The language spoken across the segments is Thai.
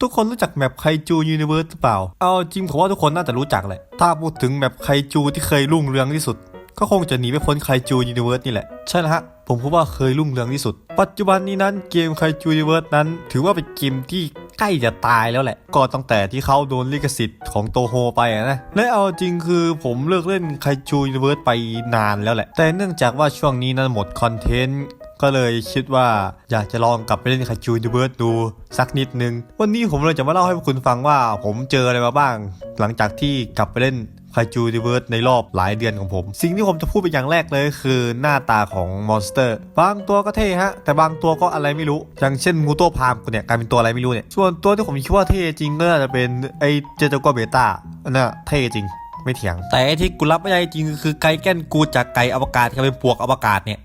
ทุกคนรู้จักแมปไคจูยูนิเวิร์สหรือเปล่า เอาจริงผมว่าทุกคนน่าจะรู้จักแหละ ถ้าพูดถึงแมปไคจูที่เคยรุ่งเรืองที่สุด ก็คงจะหนีไม่พ้นไคจูยูนิเวิร์สนี่แหละ ใช่แล้วฮะ ผมพูดว่าเคยรุ่งเรืองที่สุด ปัจจุบันนี้นั้นเกมไคจูยูนิเวิร์สนั้น ถือว่าเป็นเกมที่ใกล้จะตายแล้วแหละ ก็ตั้งแต่ที่เขาโดนลิขสิทธิ์ของโตโฮไปนะ และเอาจริงคือผมเลิกเล่นไคจูยูนิเวิร์สไปนานแล้วแหละ แต่เนื่องจากว่าช่วงนี้นั้นหมดคอนเทนต์ ก็เลยคิดว่าอยากจะลองกลับไปเล่นคาจูนิเวิร์สดูสักนิดนึง วันนี้ผมเลยจะมาเล่าให้คุณฟังว่าผมเจออะไรมาบ้าง หลังจากที่กลับไปเล่นคาจูนิเวิร์สในรอบหลายเดือนของผม สิ่งที่ผมจะพูดเป็นอย่างแรกเลยคือหน้าตาของมอนสเตอร์ บางตัวก็เท่ฮะ แต่บางตัวก็อะไรไม่รู้ อย่างเช่นงูโตพามกูเนี่ยกลายเป็นตัวอะไรไม่รู้เนี่ย ส่วนตัวที่ผมคิดว่าเท่จริงก็น่าจะเป็นไอเจโตโกเบต้าอันน่ะเท่จริงไม่เถียง แต่ไอที่กูรับไม่ได้จริงคือไกแก้นกูจากไก่อวกาศกลายเป็นปวกอวกาศเนี่ย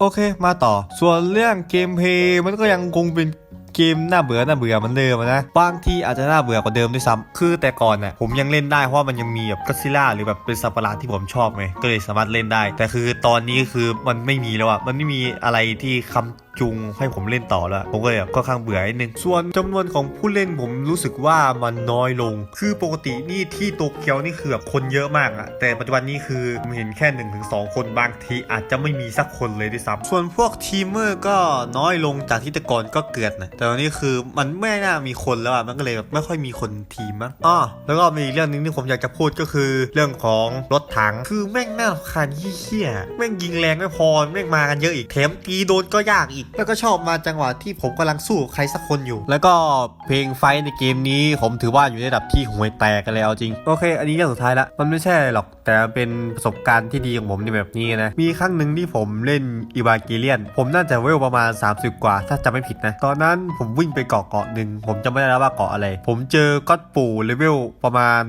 โอเค มาต่อ ส่วนเรื่องเกมเพย์มันก็ยังคงเป็น เกมน่าเบื่อน่าเบื่อมือนเดิมนะบางทีอาจจะน่าเบื่อกว่าเดิมด้วยซ้ำคือแต่ก่อนน่ะผมยังเล่นได้เพราะมันยังมีแบบก็ซิล่าหรือแบบเป็นสัประหลาดที่ผมชอบไงก็เลยสามารถเล่นได้ แต่คือตอนนี้คือมันไม่มีแล้วอะมันไม่มีอะไรที่คำจุงให้ผมเล่นต่อแล้ว ผมก็เลยแบบค่อนข้างเบื่อนิดนึง ส่วนจำนวนของผู้เล่นผมรู้สึกว่ามันน้อยลง คือปกตินี่ที่โตเกียวนี่คือแบบคนเยอะมากอะแต่ปัจจุบันนี้คือผมเห็นแค่1นถึงสคนบางทีอาจจะไม่มีสักคนเลยด้วยซ้ำส่วนพวกทีมเมอร์ก็น้อยลงจากที่แต่ก่อนก็เกิดนะแต่ตอนนี้คือมันไม่น่ามีคนแล้วอะมันก็เลยแบบไม่ค่อยมีคนทีมมั้งอ้อแล้วก็มีเรื่องหนึงที่ผมอยากจะพูดก็คือเรื่องของรถถังคือแม่งน่ารำคาญเหี้ยแม่งยิงแรงไม่พอแม่งมากันเยอะอีกแถมตีโดนก็ยากอีก แล้วก็ชอบมาจังหวะที่ผมกำลังสู้ใครสักคนอยู่ แล้วก็เพลงไฟในเกมนี้ผมถือว่าอยู่ในระดับที่ห่วยแตกกันแล้วจริงโอเค อันนี้เรื่องสุดท้ายละมันไม่ใช่หรอกแต่เป็นประสบการณ์ที่ดีของผมในแบบนี้นะมีครั้งหนึ่งที่ผมเล่นอีวาเกเลียน ผมน่าจะเวลประมาณ 30 กว่าถ้าจำไม่ผิดนะตอนนั้นผมวิ่งไปเกาะเกาะหนึ่งผมจำไม่ได้แล้วว่าเกาะอะไร ผมเจอก็อดปู่เลเวลประมาณ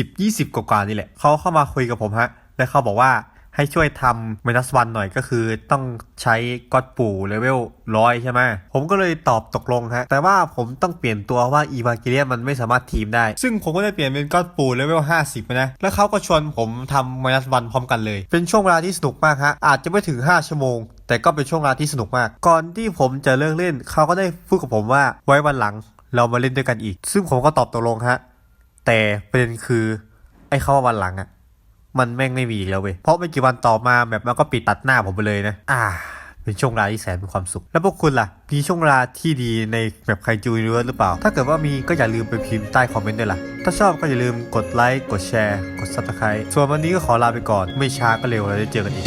10-20 กว่าๆนี่แหละเขาเข้ามาคุยกับผมฮะ และเขาบอกว่าให้ช่วยทำ minus one หน่อยก็คือต้องใช้ก็อดปู่เลเวลร้อยใช่ไหมผมก็เลยตอบตกลงฮะ แต่ว่าผมต้องเปลี่ยนตัวว่าอีวาเกเลียมันไม่สามารถทีมได้ ซึ่งผมก็ได้เปลี่ยนเป็นก็อดปู่เลเวล50นะ แล้วเขาก็ชวนผมทำ minus one พร้อมกันเลย เป็นช่วงเวลาที่สนุกมากฮะ อาจจะไม่ถึง 5 ชั่วโมง แต่ก็เป็นช่วงเวลาที่สนุกมาก ก่อนที่ผมจะเลิกเล่น เขาก็ได้พูดกับผมว่าไว้วันหลังเรามาเล่นด้วยกันอีก ซึ่งผมก็ตอบตกลงฮะ แต่ประเด็นคือ ไอ้เขาว่าวันหลังอะมันแม่งไม่มีอีกแล้วเว้ย เพราะไม่กี่วันต่อมาแบบมันก็ปิดตัดหน้าผมไปเลยนะ อ่า เป็นช่วงเวลาที่แสนมีความสุข แล้วพวกคุณล่ะ มีช่วงเวลาที่ดีในแบบไคจูนิเวิร์สหรือเปล่า ถ้าเกิดว่ามีก็อย่าลืมไปพิมพ์ใต้คอมเมนต์ด้วยล่ะ ถ้าชอบก็อย่าลืมกดไลค์ กดแชร์ กด subscribe ส่วนวันนี้ก็ขอลาไปก่อน ไม่ช้าก็เร็วเราได้เจอกันอีก